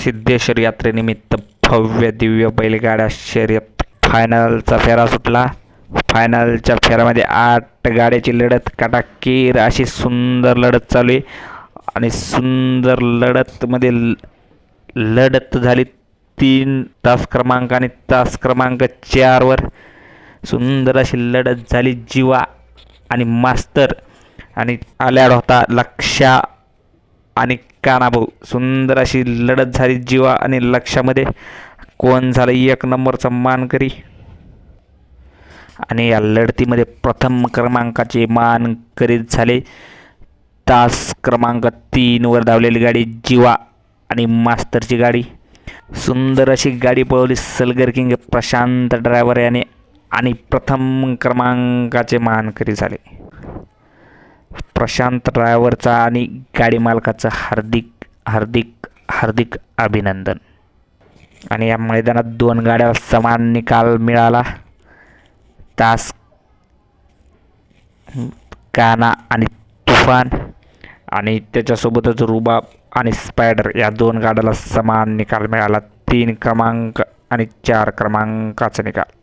सिद्धेश्वर यात्रेनिमित्त भव्य दिव्य बैलगाड्या शर्यत फायनलचा फेरा सुटला. फायनलच्या फेऱ्यामध्ये आठ गाड्याची लढत काटाकीर अशी सुंदर लढत चालू आहे. आणि सुंदर लढतमध्ये ल- लढत झाली तीन तास क्रमांक आणि तास क्रमांक चारवर. सुंदर अशी लढत झाली जीवा आणि मास्तर. आणि आल्याड होता लक्षा आणि कानाभाऊ सुंदर अशी लढत झाली जीवा आणि लक्षामध्ये. कोण झालं? एक नंबरचा मानकरी. आणि या लढतीमध्ये प्रथम क्रमांकाचे मान करीत झाले. तास क्रमांक तीनवर धावलेली गाडी जीवा आणि मास्तरची गाडी. सुंदर अशी गाडी पळवली सलगर किंग प्रशांत ड्रायव्हर याने. आणि प्रथम क्रमांकाचे मानकरी झाले. प्रशांत ड्रायव्हरचा आणि गाडी मालकाचं हार्दिक हार्दिक हार्दिक अभिनंदन. आणि या मैदानात दोन गाड्या समान निकाल मिळाला. तास काना आणि तुफान. आणि त्याच्यासोबतच रुबाब आणि स्पायडर या दोन गाड्याला समान निकाल मिळाला. तीन क्रमांक आणि चार क्रमांकाचा निकाल.